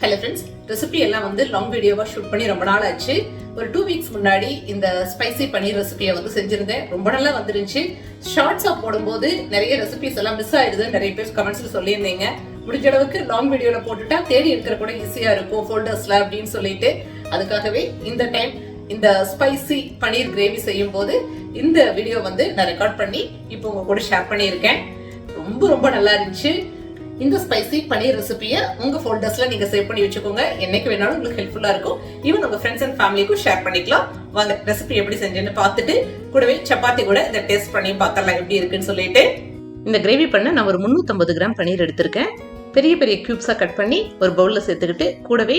Hello friends recipe எல்லாம் வந்து long வீடியோவாக ஷூட் பண்ணி ரொம்ப நாள் ஆச்சு. ஒரு டூ வீக்ஸ் முன்னாடி இந்த ஸ்பைசி பன்னீர் ரெசிபியை வந்து செஞ்சிருந்தேன். ரொம்ப நல்லா வந்துருந்துச்சு. ஷார்ட்ஸாக போடும்போது நிறைய ரெசிபிஸ் எல்லாம் மிஸ் ஆயிடுது நிறைய பேர் கமெண்ட்ஸில் சொல்லியிருந்தீங்க. முடிஞ்ச அளவுக்கு லாங் வீடியோவில் போட்டுட்டா தேடி எடுக்கிற கூட ஈஸியாக இருக்கும் ஃபோல்டர்ஸில் அப்படின்னு சொல்லிட்டு. அதுக்காகவே இந்த டைம் இந்த ஸ்பைசி பன்னீர் கிரேவி செய்யும் போது இந்த வீடியோ வந்து நான் ரெக்கார்ட் பண்ணி இப்போ உங்க கூட ஷேர் பண்ணியிருக்கேன். ரொம்ப ரொம்ப நல்லா இருந்துச்சு. இந்த ஸ்பைசி பன்னீர் ரெசிபியை உங்கள் ஃபோல்டர்ஸில் நீங்கள் சேவ் பண்ணி வச்சுக்கோங்க. என்னைக்கு வேணாலும் உங்களுக்கு ஹெல்ப்ஃபுல்லாக இருக்கும். ஈவன் உங்கள் ஃப்ரெண்ட்ஸ் அண்ட் ஃபேமிலிக்கும் ஷேர் பண்ணிக்கலாம். வாங்க ரெசிபி எப்படி செஞ்சேன்னு பார்த்துட்டு கூடவே சப்பாத்தி கூட இதை டேஸ்ட் பண்ணி பார்க்கலாம் எப்படி இருக்குன்னு சொல்லிட்டு. இந்த கிரேவி பண்ண நான் ஒரு 350 கிராம் பன்னீர் எடுத்திருக்கேன். பெரிய பெரிய கியூப்ஸாக கட் பண்ணி ஒரு பவுலில் சேர்த்துக்கிட்டு கூடவே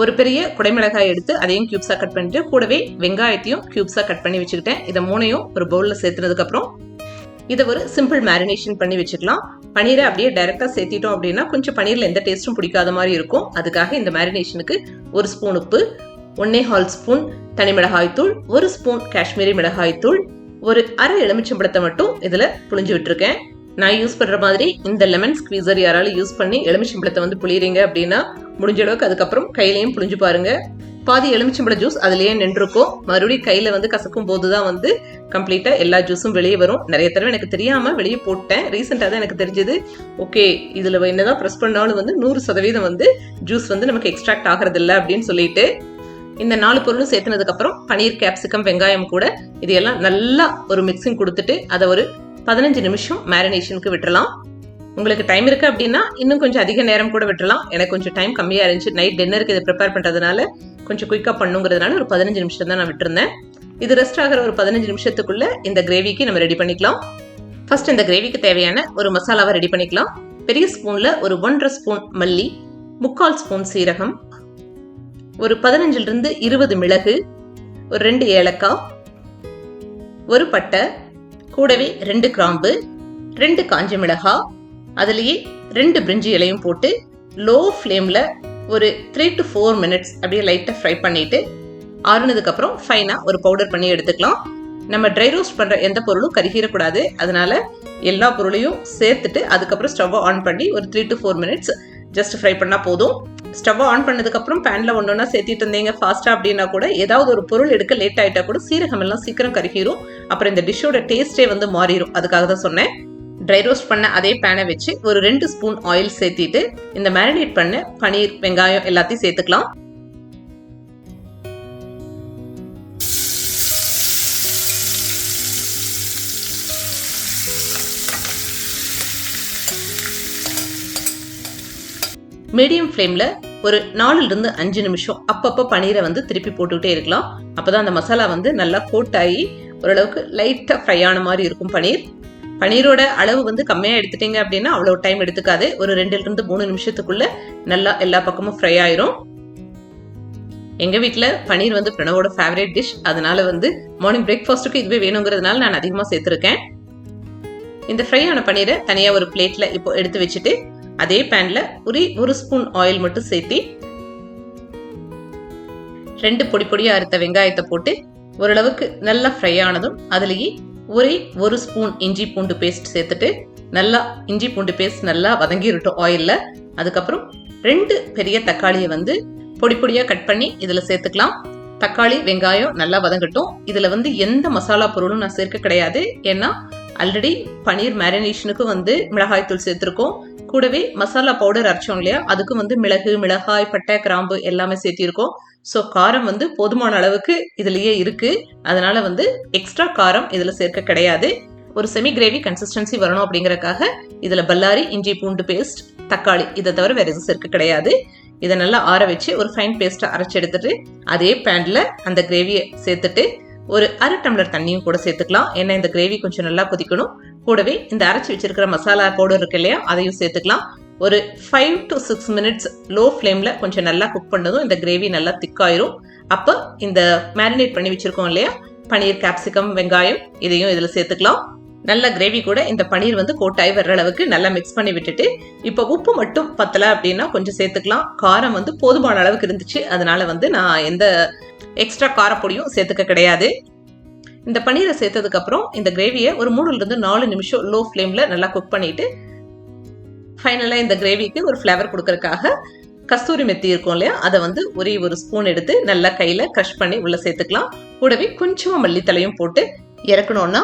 ஒரு பெரிய குடைமிளகாய் எடுத்து அதையும் கியூப்ஸாக கட் பண்ணிட்டு கூடவே வெங்காயத்தையும் கியூப்ஸாக கட் பண்ணி வச்சுக்கிட்டேன். இதை மூணையும் ஒரு பவுலில் சேர்த்துனதுக்கப்புறம் இதை ஒரு சிம்பிள் மேரினேஷன் பண்ணி வச்சுக்கலாம். பன்னீரை அப்படியே டைரெக்டாக சேர்த்திட்டோம் அப்படின்னா கொஞ்சம் பன்னீர்ல எந்த டேஸ்ட்டும் பிடிக்காத மாதிரி இருக்கும். அதுக்காக இந்த மேரினேஷனுக்கு ஒரு ஸ்பூன் உப்பு ஒன்னே ஹால் ஸ்பூன் தனி மிளகாய் தூள் ஒரு ஸ்பூன் காஷ்மீரி மிளகாய் தூள் ஒரு அரை எலுமிச்சம்பழத்தை மட்டும் இதில் புளிஞ்சு விட்டுருக்கேன். நான் யூஸ் பண்ணுற மாதிரி இந்த லெமன் ஸ்குவீசர் யாராலும் யூஸ் பண்ணி எலுமிச்சம்பழத்தை வந்து புளியறீங்க அப்படின்னா முடிஞ்ச அளவுக்கு அதுக்கப்புறம் கையிலையும் புளிஞ்சு பாருங்கள் பாதி எலுமிச்சம்பழ ஜூஸ் அதுலயே நின்றுருக்கும். மறுபடியும் கையில வந்து கசக்கும் போதுதான் வந்து கம்ப்ளீட்டா எல்லா ஜூஸும் வெளியே வரும். நிறைய தடவை எனக்கு தெரியாம வெளியே போட்டேன். ரீசெண்டாக தான் எனக்கு தெரிஞ்சது. ஓகே இதுல என்னதான் ப்ரெஸ் பண்ணாலும் வந்து நூறு சதவீதம் வந்து ஜூஸ் வந்து நமக்கு எக்ஸ்ட்ராக்ட் ஆகிறது அப்படின்னு சொல்லிட்டு இந்த நாலு பொருளும் சேர்த்துனதுக்கு அப்புறம் பனீர் கேப்சிகம் வெங்காயம் கூட இதையெல்லாம் நல்லா ஒரு மிக்சிங் கொடுத்துட்டு அதை ஒரு பதினஞ்சு நிமிஷம் மேரினேஷனுக்கு விட்டுறலாம். உங்களுக்கு டைம் இருக்கு அப்படின்னா இன்னும் கொஞ்சம் அதிக நேரம் கூட விட்டுலாம் எனக்கு கொஞ்சம் டைம் கம்மியா இருந்துச்சு. நைட் டின்னருக்கு இதை ப்ரிப்பேர் பண்றதுனால கொஞ்சம் குயிக்காக பண்ணுங்கிறதுனால ஒரு பதினஞ்சு நிமிஷம் தான் நான் விட்டுருந்தேன். இது ரெஸ்ட் ஆகிற ஒரு பதினஞ்சு நிமிஷத்துக்குள்ளே இந்த கிரேவிக்கு நம்ம ரெடி பண்ணிக்கலாம். ஃபர்ஸ்ட் இந்த கிரேவிக்கு தேவையான ஒரு மசாலாவை ரெடி பண்ணிக்கலாம். பெரிய ஸ்பூனில் ஒரு ஒன்றரை ஸ்பூன் மல்லி முக்கால் ஸ்பூன் சீரகம் ஒரு பதினஞ்சிலிருந்து இருபது மிளகு ஒரு ரெண்டு ஏலக்காய் ஒரு பட்டை கூடவே ரெண்டு கிராம்பு ரெண்டு காஞ்ச மிளகாய் அதுலேயே ரெண்டு பிரிஞ்சி இலையும் போட்டு லோ ஃப்ளேமில் ஒரு த்ரீ டு ஃபோர் மினிட்ஸ் அப்படியே லைட்டாக ஃப்ரை பண்ணிவிட்டு ஆறுனதுக்கப்புறம் ஃபைனாக ஒரு பவுடர் பண்ணி எடுத்துக்கலாம். நம்ம ட்ரை ரோஸ்ட் பண்ணுற எந்த பொருளும் கருகிடக்கூடாது. அதனால் எல்லா பொருளையும் சேர்த்துட்டு அதுக்கப்புறம் ஸ்டவ்வை ஆன் பண்ணி ஒரு three to four minutes just fry பண்ணால் போதும். ஸ்டவ்வை ஆன் பண்ணதுக்கப்புறம் பேனில் ஒன்று ஒன்றா சேர்த்திட்டு இருந்தீங்க ஃபாஸ்ட்டாக அப்படின்னா கூட ஏதாவது ஒரு பொருள் எடுக்க லேட் ஆகிட்டா கூட சீரகம் எல்லாம் சீக்கிரம் கருகிரும். அப்புறம் இந்த டிஷ்ஷோட டேஸ்ட்டே வந்து மாறிடும் அதுக்காக தான் சொன்னேன். ட்ரை ரோஸ்ட் பண்ண அதே பேனை வச்சு ஒரு ரெண்டு ஸ்பூன் ஆயில் சேர்த்திட்டு இந்த மேரினேட் பண்ண பனீர் வெங்காயம் எல்லாத்தையும் சேர்த்துக்கலாம். மீடியம் ஃப்ளேமில் ஒரு நாலுலேருந்து அஞ்சு நிமிஷம் அப்பப்போ பனீரை வந்து திருப்பி போட்டுக்கிட்டே இருக்கலாம். அப்போ தான் அந்த மசாலா வந்து நல்லா கோட் ஆகி ஓரளவுக்கு லைட்டாக ஃப்ரை ஆன மாதிரி இருக்கும் பனீர் பனீரோட அளவு வந்து கம்மியாக எடுத்துட்டீங்க அப்படின்னா அவ்வளோ டைம் எடுத்துக்காது. ஒரு ரெண்டுலேருந்து மூணு நிமிஷத்துக்குள்ளே நல்லா எல்லா பக்கமும் ஃப்ரை ஆயிரும். எங்கள் வீட்டில் பனீர் வந்து பிரணவோட ஃபேவரட் டிஷ் அதனால வந்து மார்னிங் பிரேக்ஃபாஸ்ட்டுக்கு இதுவே வேணுங்கிறதுனால நான் அதிகமாக சேர்த்துருக்கேன். இந்த ஃப்ரை ஆன பனீரை தனியாக ஒரு பிளேட்டில் இப்போ எடுத்து வச்சுட்டு அதே பேனில் ஒரு ஒரு ஸ்பூன் ஆயில் மட்டும் சேர்த்தி ரெண்டு பொடி பொடியாக அறுத்த வெங்காயத்தை போட்டு ஓரளவுக்கு நல்லா ஃப்ரை ஆனதும் அதுலேயே ஒரே ஒரு ஸ்பூன் இஞ்சி பூண்டு பேஸ்ட் சேர்த்துட்டு நல்லா இஞ்சி பூண்டு பேஸ்ட் நல்லா வதங்கிருட்டும் ஆயிலில் அதுக்கப்புறம் ரெண்டு பெரிய தக்காளியை வந்து பொடி பொடியாக கட் பண்ணி இதில் சேர்த்துக்கலாம். தக்காளி வெங்காயம் நல்லா வதங்கட்டும். இதில் வந்து எந்த மசாலா பொருளும் நான் சேர்க்க கிடையாது. ஏன்னா ஆல்ரெடி பன்னீர் மேரினேஷனுக்கும் வந்து மிளகாய் தூள் சேர்த்துருக்கோம். கூடவே மசாலா பவுடர் அரைச்சோம் இல்லையா? அதுக்கும் வந்து மிளகு மிளகாய் பட்டை கிராம்பு எல்லாமே சேர்த்திருக்கோம். ஸோ காரம் வந்து போதுமான அளவுக்கு இதுலயே இருக்கு. அதனால வந்து எக்ஸ்ட்ரா காரம் இதில் சேர்க்க கிடையாது. ஒரு செமி கிரேவி கன்சிஸ்டன்சி வரணும் அப்படிங்கறக்காக இதில் பல்லாரி இஞ்சி பூண்டு பேஸ்ட் தக்காளி இதை தவிர வேற எதுவும் சேர்க்க கிடையாது. இதை நல்லா ஆற வச்சு ஒரு ஃபைன் பேஸ்ட்டை அரைச்சி எடுத்துட்டு அதே பேன்ல அந்த கிரேவியை சேர்த்துட்டு ஒரு அரை டம்ளர் தண்ணியும் கூட சேர்த்துக்கலாம். ஏன்னா இந்த கிரேவி கொஞ்சம் நல்லா கொதிக்கணும். கூடவே இந்த அரைச்சி வச்சிருக்கிற மசாலா பவுடர் இருக்கு இல்லையா அதையும் சேர்த்துக்கலாம். ஒரு five to six minutes low ஃப்ளேமில் கொஞ்சம் நல்லா குக் பண்ணதும் இந்த கிரேவி நல்லா திக்காயிரும் அப்போ இந்த மேரினேட் பண்ணி வச்சுருக்கோம் இல்லையா பனீர் கேப்சிகம் வெங்காயம் இதையும் இதில் சேர்த்துக்கலாம். நல்ல கிரேவி கூட இந்த பனீர் வந்து கோட்டாய் வர்ற அளவுக்கு நல்லா மிக்ஸ் பண்ணி விட்டுட்டு இப்போ உப்பு மட்டும் பத்தலை அப்படின்னா கொஞ்சம் சேர்த்துக்கலாம். காரம் வந்து போதுமான அளவுக்கு இருந்துச்சு அதனால வந்து நான் எந்த எக்ஸ்ட்ரா காரப்பொடியும் சேர்த்துக்க கிடையாது. இந்த பன்னீரை சேர்த்ததுக்கப்புறம் இந்த கிரேவியை ஒரு மூணுலேருந்து நாலு நிமிஷம் லோ ஃப்ளேமில் நல்லா குக் பண்ணிட்டு ஃபைனலாக இந்த கிரேவிக்கு ஒரு ஃப்ளேவர் கொடுக்கறதுக்காக கஸ்தூரி மெத்தி இருக்கும் இல்லையா? அதை வந்து ஒரே ஒரு ஸ்பூன் எடுத்து நல்லா கையில் க்ரஷ் பண்ணி உள்ளே சேர்த்துக்கலாம். கூடவே கொஞ்சமாக மல்லித்தலையும் போட்டு இறக்கணும்னா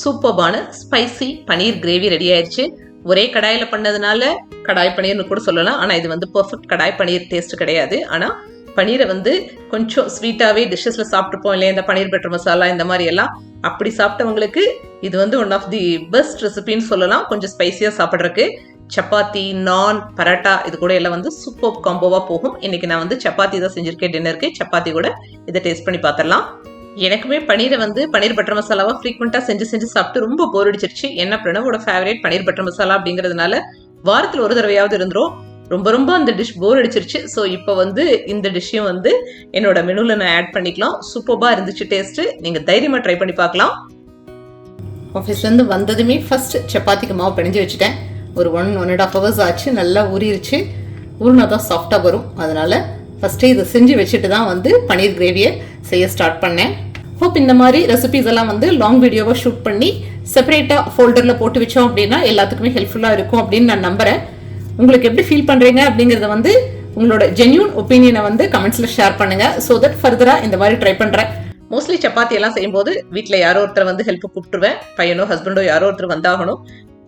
சூப்பர்பான ஸ்பைசி பன்னீர் கிரேவி ரெடி ஆயிடுச்சு ஒரே கடாயில் பண்ணதுனால கடாய் பன்னீர்னு கூட சொல்லலாம். ஆனால் இது வந்து பர்ஃபெக்ட் கடாய் பன்னீர் டேஸ்ட் கிடையாது. ஆனால் பனீரை வந்து கொஞ்சம் ஸ்வீட்டாகவே டிஷ்ஷஸில் சாப்பிட்டுப்போம் இல்லையா? இந்த பனீர் பட்டர் மசாலா இந்த மாதிரி எல்லாம். அப்படி சாப்பிட்டவங்களுக்கு இது வந்து ஒன் ஆஃப் தி பெஸ்ட் ரெசிபின்னு சொல்லலாம். கொஞ்சம் ஸ்பைஸியாக சாப்பிட்றதுக்கு. சப்பாத்தி நான் பரோட்டா இது கூட எல்லாம் வந்து சூப்பர் காம்போவாக போகும். இன்னைக்கு நான் வந்து சப்பாத்தி தான் செஞ்சிருக்கேன். டின்னருக்கு சப்பாத்தி கூட இதை டேஸ்ட் பண்ணி பார்த்துடலாம் எனக்குமே பனீரை வந்து பனீர் பட்டர் மசாலாவா ஃப்ரீக்வெண்ட்டாக செஞ்சு செஞ்சு சாப்பிட்டு ரொம்ப போர் அடிச்சிருச்சு. என்ன பிரணவோட ஃபேவரேட் பனீர் பட்டர் மசாலா அப்படிங்கிறதுனால வாரத்தில் ஒரு தடவையாவது இருந்துரும். ரொம்ப ரொம்ப அந்த டிஷ் போர் அடிச்சிருச்சு. ஸோ இப்போ வந்து இந்த டிஷ்ஷையும் வந்து என்னோட மெனுவில் நான் ஆட் பண்ணிக்கலாம். சூப்பராக இருந்துச்சு டேஸ்ட்டு நீங்கள் தைரியமாக ட்ரை பண்ணி பார்க்கலாம். ஆஃபீஸ்லேருந்து வந்ததுமே ஃபர்ஸ்ட் சப்பாத்திக்கு மாவு பிணைஞ்சு வச்சுட்டேன். ஒரு one one and half hours ஆச்சு. நல்லா ஊறிடுச்சு ஊறினா தான் சாஃப்டாக வரும். அதனால் ஃபஸ்ட்டே இதை செஞ்சு வச்சுட்டு தான் வந்து பன்னீர் கிரேவியை செய்ய ஸ்டார்ட் பண்ணேன். ஹோப் இந்த மாதிரி ரெசிபிஸ் எல்லாம் வந்து லாங் வீடியோவாக ஷூட் பண்ணி செப்பரேட்டாக ஃபோல்டரில் போட்டு வச்சோம் அப்படின்னா எல்லாத்துக்குமே ஹெல்ப்ஃபுல்லாக இருக்கும் அப்படின்னு நான் நம்புறேன். உங்களுக்கு எப்படி ஃபீல் பண்ணுறீங்க அப்படிங்கிறத வந்து உங்களோட ஜென்யூன் ஒப்பீனியனை வந்து கமெண்ட்ஸில் ஷேர் பண்ணுங்க. ஸோ தட் ஃபர்தராக இந்த மாதிரி ட்ரை பண்ணுறேன் மோஸ்ட்லி சப்பாத்தி எல்லாம் செய்யும்போது வீட்டில் யாரோ ஒருத்தர் வந்து ஹெல்ப் கூப்பிட்டுருவேன். பையனோ ஹஸ்பண்டோ யாரோ ஒருத்தர் வந்தாகணும்.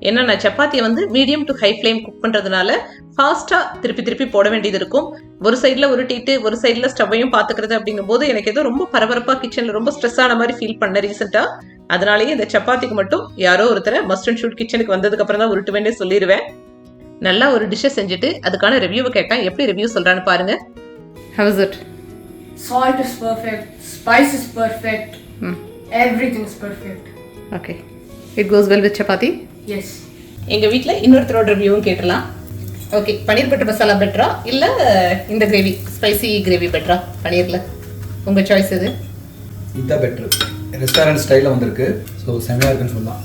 ஏன்னா நான் சப்பாத்தியை வந்து medium to high flame cook பண்ணுறதுனால ஃபாஸ்ட்டாக திருப்பி திருப்பி போட வேண்டியது இருக்கும். ஒரு சைடில் உருட்டிட்டு ஒரு சைடில் ஸ்டவ்வையும் பார்த்துக்கிறது அப்படிங்கும்போது எனக்கு ஏதோ ரொம்ப பரபரப்பாக கிச்சனில் ரொம்ப ஸ்ட்ரெஸ் ஆன மாதிரி ஃபீல் பண்ண ரீசெண்டாக அதனாலேயே இந்த சப்பாத்திக்கு மட்டும் யாரோ ஒருத்தரை மஸ்ட் அண்ட் ஷூட் கிச்சனுக்கு வந்ததுக்கப்புறம் தான் உருட்டுவேன்னே சொல்லிடுவேன் நல்லா ஒரு டிஷ்ஷை செஞ்சுட்டு அதுக்கான ரிவ்யூவை கேட்டேன் எப்படி ரிவ்யூ சொல்கிறான்னு பாருங்க. How it Salt is perfect, spice is perfect, everything is perfect. Okay it goes well with chapati Yes. எங்கள் வீட்டில் இன்னொருத்தரோட ரிவ்யூவும் கேட்டலாம். ஓகே பன்னீர் பட்டர் மசாலா பெட்டரா இல்லை இந்த கிரேவி ஸ்பைசி கிரேவி பெட்டரா பன்னீரில். உங்கள் சாய்ஸ் இது இதுதான் பெட்ரு ரெஸ்டாரண்ட் ஸ்டைலில் வந்திருக்கு. ஸோ செம்மையாக இருக்குன்னு சொல்லலாம்.